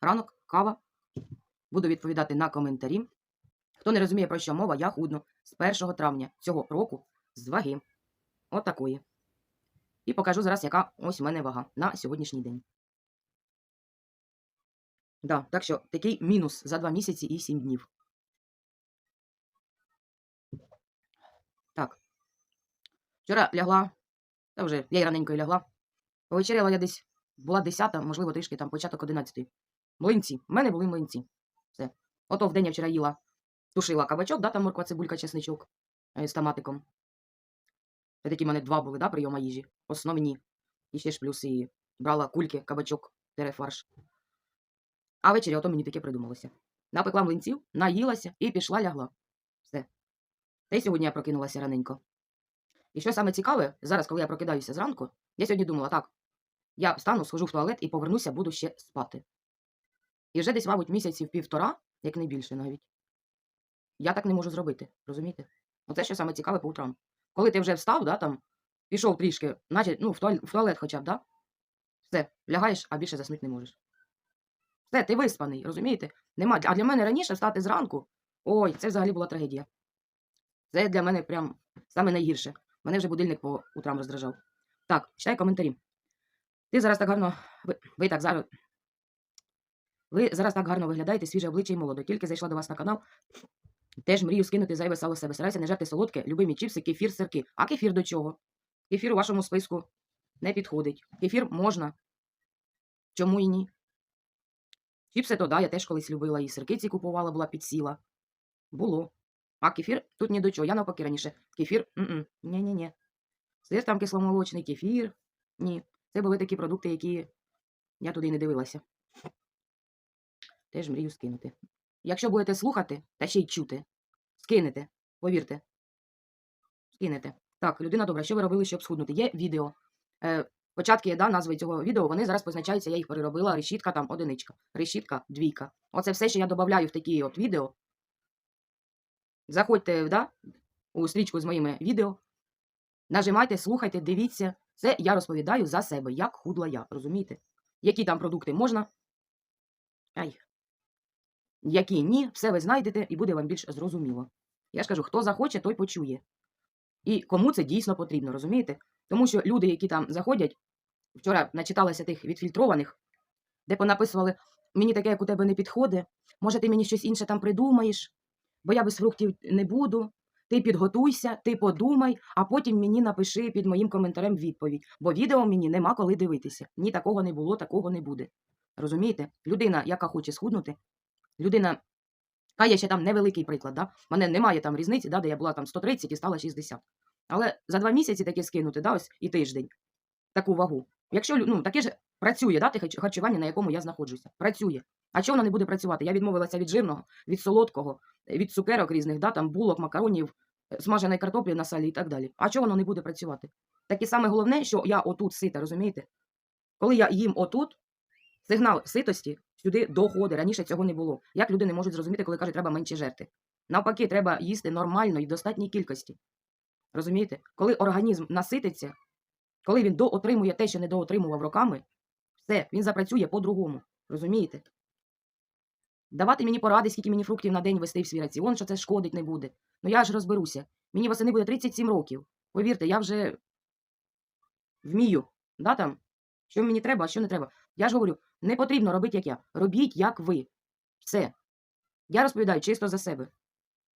ранок, кава. Буду відповідати на коментарі. Хто не розуміє, про що мова, я худну з 1 травня цього року з ваги. От такої. І покажу зараз, яка ось у мене вага на сьогоднішній день. Да, так що такий мінус за 2 місяці і 7 днів. Так. Вчора лягла, та вже я й раненько й лягла. Повечеряла я десь, була 10, можливо, трішки там початок 11. Млинці. У мене були млинці. Все. Ото вдень я вчора їла, тушила кабачок, да, там морква, цибулька, чесничок е, з томатиком. Це такі в мене два були, да, прийома їжі. Основні. І ще ж плюс і брала кульки, кабачок, фарш. А ввечері ото мені таке придумалося. Напекла млинців, наїлася і пішла лягла. Все. Та й сьогодні я прокинулася раненько. І що саме цікаве, зараз, коли я прокидаюся зранку, я сьогодні думала, так, я встану, схожу в туалет і повернуся, буду ще спати. І вже десь, мабуть, місяців півтора, як не більше навіть. Я так не можу зробити, розумієте? Оце що саме цікаве по утрам. Коли ти вже встав, да, там, пішов трішки, наче, ну, в туалет, в туалет хоча б, да? Все, лягаєш, а більше заснути не можеш. Все, ти виспаний, розумієте? Нема. А для мене раніше встати зранку, ой, це взагалі була трагедія. Це для мене прям саме найгірше. Мене вже будильник по утрам роздражав. Так, читай коментарі. Ти зараз так гарно. Ви, ви так зараз. Ви зараз так гарно виглядаєте, свіже обличчя і молодо. Тільки зайшла до вас на канал. Теж мрію скинути зайве сало себе. Старайся не жерти солодке, любимі чіпси, кефір, сирки. А кефір до чого? Кефір у вашому списку не підходить. Кефір можна. Чому і ні? Чіпси то да, я теж колись любила, і сирки ці купувала, була підсіла. Було. А кефір тут ні до чого. Я навпаки раніше. Кефір ні-ні-ні. Сир там кисломолочний, кефір. Ні. Це були такі продукти, які я туди не дивилася. Теж мрію скинути. Якщо будете слухати та ще й чути, скинете, повірте. Скинете. Так, людина добра, що ви робили, щоб схуднути? Є відео. Е, початки, да, назви цього відео, вони зараз позначаються, я їх переробила. Решітка там одиничка, решітка двійка. Оце все, що я додаю в такі от відео. Заходьте да, у стрічку з моїми відео. Нажимайте, слухайте, дивіться. Це я розповідаю за себе, як худла я, розумієте? Які там продукти можна? Ай. Які ні, все ви знайдете і буде вам більш зрозуміло. Я ж кажу, хто захоче, той почує. І кому це дійсно потрібно, розумієте? Тому що люди, які там заходять, вчора начиталася тих відфільтрованих, де понаписували, мені таке, як у тебе не підходить, може, ти мені щось інше там придумаєш, бо я без фруктів не буду. Ти підготуйся, ти подумай, а потім мені напиши під моїм коментарем відповідь, бо відео мені нема коли дивитися. Ні такого не було, такого не буде. Розумієте? Людина, яка хоче схуднути, людина, а є ще там невеликий приклад, да? мене немає там різниці, да, де я була там 130 і стала 60. Але за два місяці таке скинути, да, ось і тиждень, таку вагу. Якщо ну, таке ж працює, да, те харчування, на якому я знаходжуся. Працює. А чого воно не буде працювати? Я відмовилася від жирного, від солодкого, від цукерок різних, да, там булок, макаронів, смаженої картоплі на салі і так далі. А чого воно не буде працювати? Так і саме головне, що я отут сита, розумієте? Коли я їм отут, сигнал ситості сюди доходить. Раніше цього не було. Як люди не можуть зрозуміти, коли кажуть, треба менше жерти? Навпаки, треба їсти нормально і в достатній кількості. Розумієте? Коли організм насититься, коли він доотримує те, що не доотримував роками, все, він запрацює по-другому. Розумієте? Давати мені поради, скільки мені фруктів на день вести в свій раціон, що це шкодить не буде. Ну я ж розберуся. Мені восени буде 37 років. Повірте, я вже вмію, да, там, що мені треба, а що не треба. Я ж говорю, не потрібно робити, як я. Робіть, як ви. Все. Я розповідаю чисто за себе.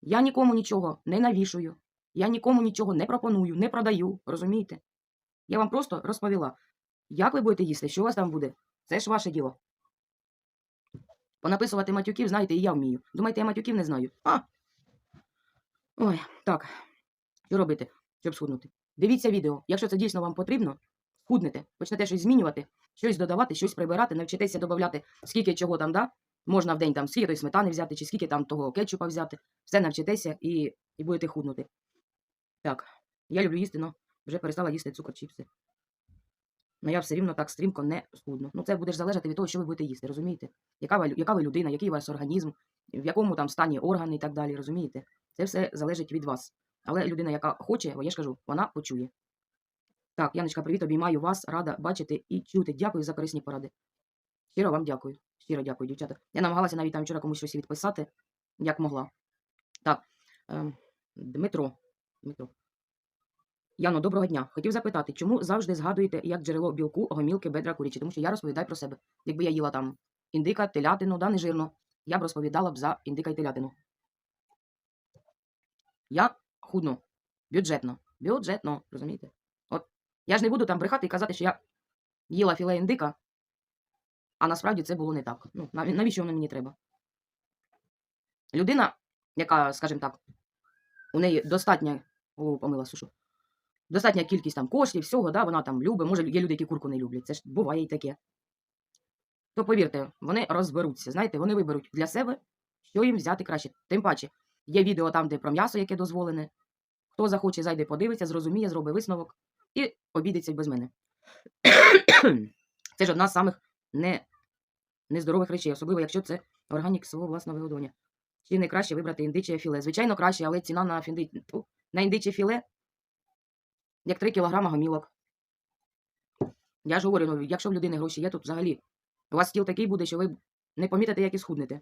Я нікому нічого не навішую. Я нікому нічого не пропоную, не продаю. Розумієте? Я вам просто розповіла, як ви будете їсти, що у вас там буде. Це ж ваше діло. Понаписувати матюків, знаєте, і я вмію. Думаєте, я матюків не знаю? А. Ой, так. Що робити, щоб схуднути? Дивіться відео. Якщо це дійсно вам потрібно, схуднете, почнете щось змінювати, щось додавати, щось прибирати, навчитеся додавати, скільки чого там, да? Можна в день там скільки тої сметани взяти, чи скільки там того кетчупа взяти. Все навчитеся і, і будете худнути. Так, я люблю їсти, але вже перестала їсти цукор чіпси. Ну я все рівно так стрімко не схудну. Ну це буде ж залежати від того, що ви будете їсти, розумієте? Яка ви, яка ви людина, який у вас організм, в якому там стані органи і так далі, розумієте? Це все залежить від вас. Але людина, яка хоче, я ж кажу, вона почує. Так, Яночка, привіт, обіймаю вас, рада бачити і чути. Дякую за корисні поради. Щиро вам дякую. Щиро дякую, дівчата. Я намагалася навіть там вчора комусь щось відписати, як могла. Так, ем, Дмитро. Дмитро. Яно, доброго дня. Хотів запитати, чому завжди згадуєте як джерело білку, гомілки, бедра курячі? Тому що я розповідаю про себе. Якби я їла там індика, телятину, да, нежирно, я б розповідала б за індика і телятину. Я худну. Бюджетно. Бюджетно, розумієте? Я ж не буду там брехати і казати, що я їла філе індика, а насправді це було не так. Ну, нав- навіщо воно мені треба? Людина, яка, скажімо так, у неї достатня, о, помила сушу, достатня кількість там коштів, всього, да, вона там любить, може, є люди, які курку не люблять, це ж буває і таке. То повірте, вони розберуться, знаєте, вони виберуть для себе, що їм взяти краще. Тим паче, є відео там, де про м'ясо, яке дозволене. Хто захоче, зайде, подивиться, зрозуміє, зробить висновок і обійдеться без мене. Це ж одна з самих не, нездорових речей, особливо, якщо це органік свого власного вигодовування. Чи не краще вибрати індиче філе? Звичайно, краще, але ціна на, фінди... на індиче філе як 3 кг гомілок. Я ж говорю, ну, якщо в людини гроші є, тут взагалі у вас стіл такий буде, що ви не помітите, як і схуднете.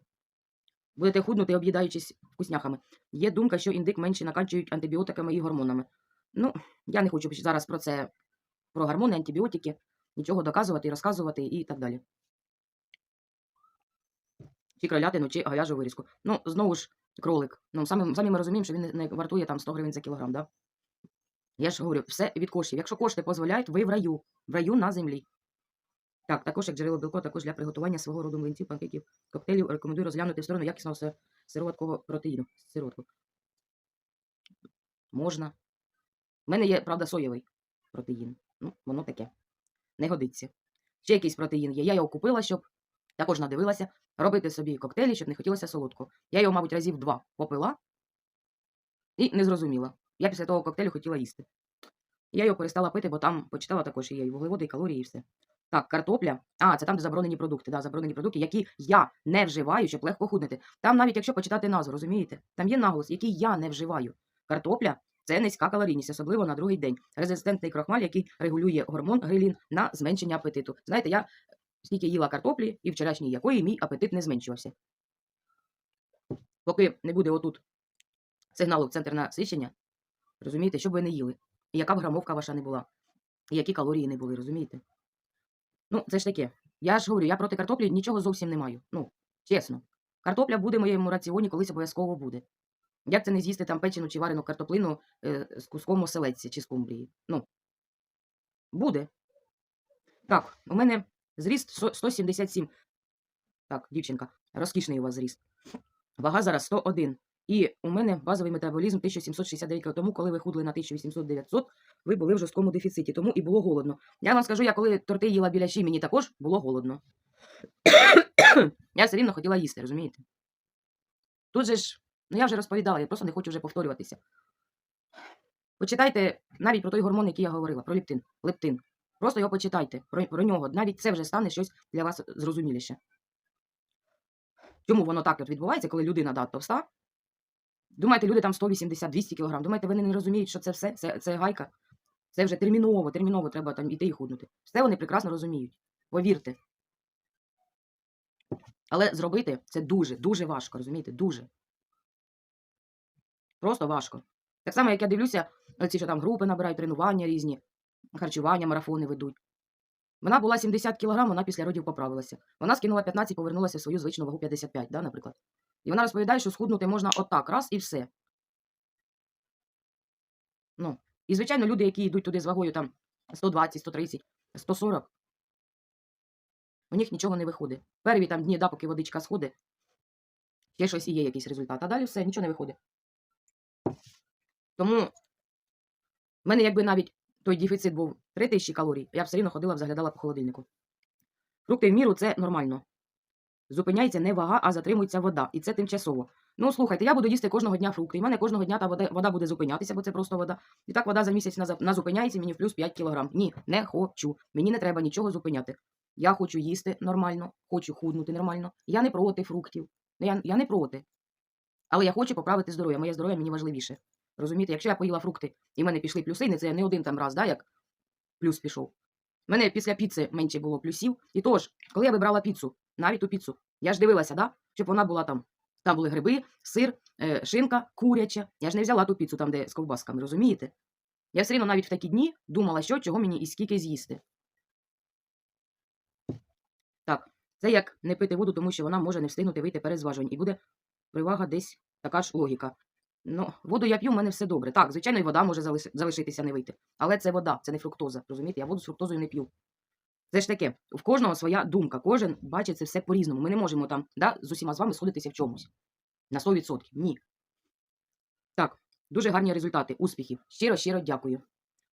Будете худнути, об'їдаючись вкусняхами. Є думка, що індик менше накачують антибіотиками і гормонами. Ну, я не хочу зараз про це, про гормони, антибіотики, нічого доказувати, розказувати і так далі. Чи кролятину, чи говяжу вирізку. Ну, знову ж, кролик. Ну, самі, самі ми розуміємо, що він не, вартує там 100 гривень за кілограм, да? Я ж говорю, все від коштів. Якщо кошти дозволяють, ви в раю. В раю на землі. Так, також як джерело білко, також для приготування свого роду млинців, панкейків, коктейлів рекомендую розглянути в сторону якісного си- сироваткого протеїну. Сироватку. Можна. У мене є, правда, соєвий протеїн. Ну, воно таке. Не годиться. Ще якийсь протеїн є. Я його купила, щоб також надивилася робити собі коктейлі, щоб не хотілося солодко. Я його, мабуть, разів два попила і не зрозуміла. Я після того коктейлю хотіла їсти. Я його перестала пити, бо там почитала також і є вуглеводи, і калорії, і все. Так, картопля. А, це там, де заборонені продукти. Да, заборонені продукти, які я не вживаю, щоб легко худнути. Там навіть якщо почитати назву, розумієте? Там є наголос, який я не вживаю. Картопля це низька калорійність, особливо на другий день. Резистентний крохмаль, який регулює гормон грилін на зменшення апетиту. Знаєте, я скільки їла картоплі і вчорашній якої мій апетит не зменшувався. Поки не буде отут сигналу в центр насичення, розумієте, що б ви не їли. І яка б грамовка ваша не була, і які калорії не були, розумієте? Ну, це ж таке. Я ж говорю, я проти картоплі нічого зовсім не маю. Ну, чесно. Картопля буде в моєму раціоні, колись обов'язково буде. Як це не з'їсти там печену чи варену картоплину е, з куском оселедця чи скумбрії? Ну, буде. Так, у мене зріст 177. Так, дівчинка, розкішний у вас зріст. Вага зараз 101. І у мене базовий метаболізм 1769 кг. Тому, коли ви худли на 1800-900, ви були в жорсткому дефіциті, тому і було голодно. Я вам скажу, я коли торти їла біля щі, мені також було голодно. я все рівно хотіла їсти, розумієте? Тут же ж, ну я вже розповідала, я просто не хочу вже повторюватися. Почитайте навіть про той гормон, який я говорила, про лептин. лептин. Просто його почитайте про, про нього. Навіть це вже стане щось для вас зрозуміліше. Чому воно так от відбувається, коли людина да, товста? Думаєте, люди там 180-200 кг. Думаєте, вони не розуміють, що це все, це, це гайка. Це вже терміново, терміново треба там іти і худнути. Все вони прекрасно розуміють. Повірте. Але зробити це дуже, дуже важко, розумієте? Дуже. Просто важко. Так само, як я дивлюся, ці, що там групи набирають, тренування різні, харчування, марафони ведуть. Вона була 70 кг, вона після родів поправилася. Вона скинула 15, повернулася в свою звичну вагу 55, да, наприклад. І вона розповідає, що схуднути можна отак, раз і все. Ну, і, звичайно, люди, які йдуть туди з вагою там 120, 130, 140, у них нічого не виходить. Перві там дні, да, поки водичка сходить, ще щось і є якийсь результат. А далі все, нічого не виходить. Тому в мене якби навіть той дефіцит був 3000 калорій, я б все рівно ходила, заглядала по холодильнику. Фрукти в міру це нормально. Зупиняється не вага, а затримується вода. І це тимчасово. Ну, слухайте, я буду їсти кожного дня фрукти. І в мене кожного дня та вода, вода буде зупинятися, бо це просто вода. І так вода за місяць назупиняється мені в плюс 5 кілограм. Ні, не хочу. Мені не треба нічого зупиняти. Я хочу їсти нормально, хочу худнути нормально. Я не проти фруктів. Ну, Я, я не проти. Але я хочу поправити здоров'я. Моє здоров'я мені важливіше. Розумієте, якщо я поїла фрукти і в мене пішли плюси, не це не один там раз, да, як плюс пішов. У мене після піци менше було плюсів. І тож, коли я вибрала піцу навіть ту піцу. Я ж дивилася, да? щоб вона була там. Там були гриби, сир, е, шинка, куряча. Я ж не взяла ту піцу там, де з ковбасками, розумієте? Я все рівно навіть в такі дні думала, що чого мені і скільки з'їсти. Так, це як не пити воду, тому що вона може не встигнути вийти перед зважувань. І буде привага десь така ж логіка. Ну, воду я п'ю, в мене все добре. Так, звичайно, і вода може залишитися не вийти. Але це вода, це не фруктоза. Розумієте? Я воду з фруктозою не п'ю. Це ж таке, в кожного своя думка, кожен бачить це все по-різному. Ми не можемо там да, з усіма з вами сходитися в чомусь. На 100%. Ні. Так, дуже гарні результати, успіхів. Щиро, щиро дякую.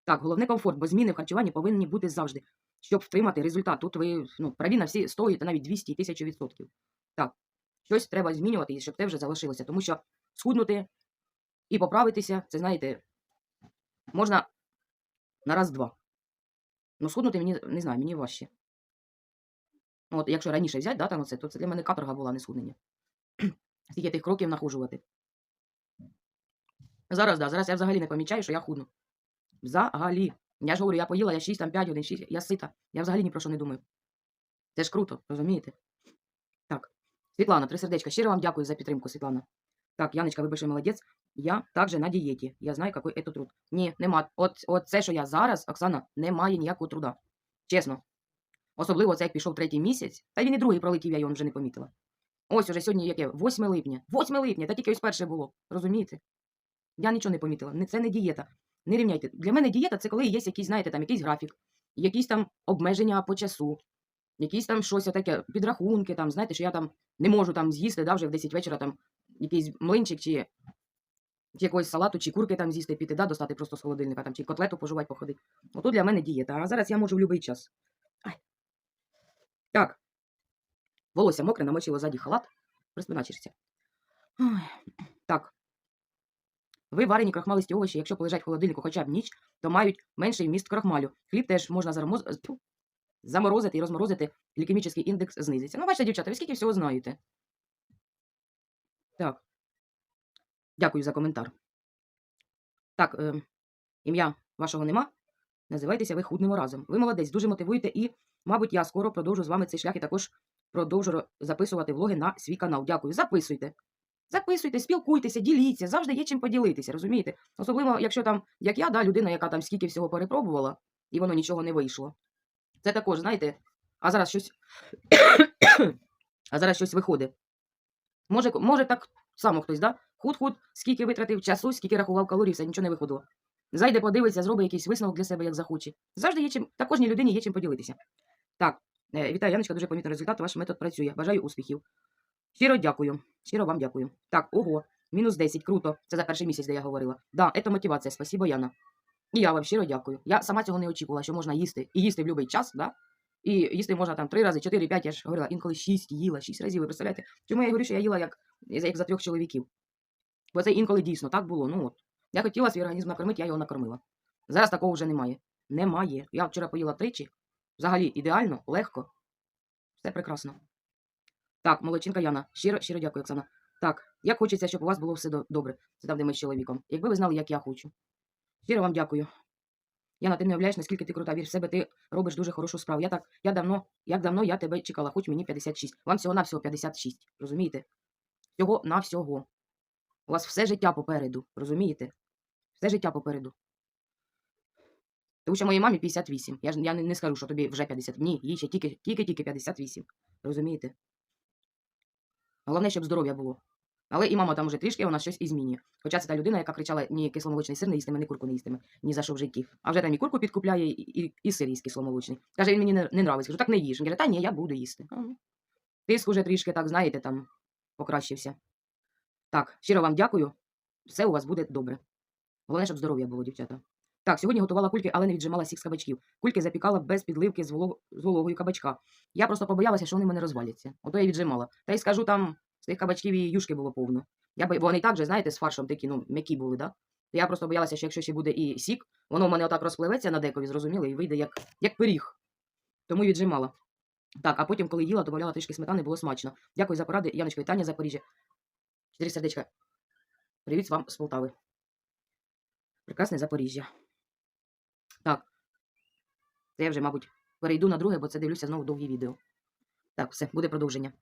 Так, головне комфорт, бо зміни в харчуванні повинні бути завжди, щоб втримати результат. Тут ви ну, праві на всі 100 та навіть 200 і 1000 відсотків. Так, щось треба змінювати, щоб те вже залишилося. Тому що схуднути і поправитися, це знаєте, можна на раз-два. Ну, схуднути мені не знаю, мені важче. Ну, От якщо раніше взяти, да, там оце, то це для мене каторга була не схуднення. Скільки тих кроків нахожувати. Зараз, да, зараз я взагалі не помічаю, що я худну. Взагалі. Я ж говорю, я поїла, я 6, там 5 годин, 6, я сита. Я взагалі ні про що не думаю. Це ж круто, розумієте? Світлана, три сердечка. Щиро вам дякую за підтримку, Світлана. Так, Яночка, ви большой молодець. Я також на дієті. Я знаю, який це труд. Ні, нема. От, от це, що я зараз, Оксана, немає ніякого труда. Чесно. Особливо це як пішов третій місяць, та він і другий пролетів, я його вже не помітила. Ось уже сьогодні яке? 8 липня. 8 липня, та тільки ось перше було. Розумієте? Я нічого не помітила. Це не дієта. Не рівняйте. Для мене дієта це коли є якийсь, знаєте, там якийсь графік, якісь там обмеження по часу, якісь там щось таке, підрахунки, там, знаєте, що я там не можу там з'їсти, да, вже в 10 вечора там якийсь млинчик чи, чи якогось салату, чи курки там з'їсти, піти, да, достати просто з холодильника, там, чи котлету пожувати, походити. Ото для мене дієта. А зараз я можу в будь-який час. Ай. Так. Волосся мокре, намочило ззаді халат. Розпиначишся. Ой. Так. Ви варені крахмалисті овочі, якщо полежать в холодильнику хоча б ніч, то мають менший вміст крахмалю. Хліб теж можна заромоз... заморозити і розморозити, глікемічний індекс знизиться. Ну, бачите, дівчата, ви скільки всього знаєте. Так. Дякую за коментар. Так, е, ім'я вашого нема. Називайтеся ви худнемо разом. Ви молодець, дуже мотивуєте і, мабуть, я скоро продовжу з вами цей шлях і також продовжу записувати влоги на свій канал. Дякую. Записуйте. Записуйте, спілкуйтеся, діліться, завжди є чим поділитися, розумієте? Особливо, якщо там, як я, да, людина, яка там скільки всього перепробувала, і воно нічого не вийшло. Це також, знаєте, а зараз щось. а зараз щось виходить. Може, може так само хтось, да? Худ-худ, скільки витратив часу, скільки рахував калорій, все нічого не виходило. Зайде, подивиться, зробить якийсь висновок для себе, як захоче. Завжди є чим, та кожній людині є чим поділитися. Так, е, вітаю, Яночка, дуже помітний результат. Ваш метод працює. Бажаю успіхів. Щиро дякую. Щиро вам дякую. Так, ого, мінус 10, круто. Це за перший місяць, де я говорила. Да, це мотивація. Спасибо, Яна. І я вам щиро дякую. Я сама цього не очікувала, що можна їсти. І їсти в будь-який час, да? І їсти можна там три рази, чотири, п'ять, я ж говорила, інколи шість їла, шість разів, ви представляєте? Чому я говорю, що я їла як, як за трьох чоловіків? Бо це інколи дійсно так було. Ну от. Я хотіла свій організм накормити, я його накормила. Зараз такого вже немає. Немає. Я вчора поїла тричі. Взагалі ідеально, легко. Все прекрасно. Так, молодчинка Яна. Щиро, щиро дякую, Оксана. Так, як хочеться, щоб у вас було все добре. Це там, де ми з чоловіком. Якби ви знали, як я хочу. Щиро вам дякую. Яна, ти не уявляєш, наскільки ти крута. Вір в себе, ти робиш дуже хорошу справу. Я так, я давно, як давно я тебе чекала, хоч мені 56. Вам всього на всього 56. Розумієте? Всього на всього. У вас все життя попереду, розумієте? Все життя попереду. Тому що моїй мамі 58. Я ж я не, скажу, що тобі вже 50. Ні, їй ще тільки, тільки, тільки 58. Розумієте? Головне, щоб здоров'я було. Але і мама там уже трішки вона щось і змінює. Хоча це та людина, яка кричала ні кисломолочний сир не їстиме, ні курку не їстиме, ні за що в житті. А вже там і курку підкупляє, і, і, і сир їсть кисломолочний. Каже, він мені не, не нравиться. Кажу, так не їж. Він каже, та ні, я буду їсти. Тиск уже трішки, так, знаєте, там покращився. Так, щиро вам дякую. Все у вас буде добре. Головне, щоб здоров'я було, дівчата. Так, сьогодні готувала кульки, але не віджимала сік з кабачків. Кульки запікала без підливки з, вологою кабачка. Я просто побоялася, що вони мене розваляться. Ото я віджимала. Та й скажу, там з тих кабачків і юшки було повно. Я бо вони так же, знаєте, з фаршем такі, ну, м'які були, да? Я просто боялася, що якщо ще буде і сік, воно в мене отак розпливеться на декові, зрозуміли, і вийде як, як пиріг. Тому віджимала. Так, а потім, коли їла, додавала трішки сметани, було смачно. Дякую за поради, Яночка, вітання Запоріжжя. Чотири сердечка. Привіт вам з Полтави. Прекрасне Запоріжжя. Так. Це я вже, мабуть, перейду на друге, бо це дивлюся знову довгі відео. Так, все, буде продовження.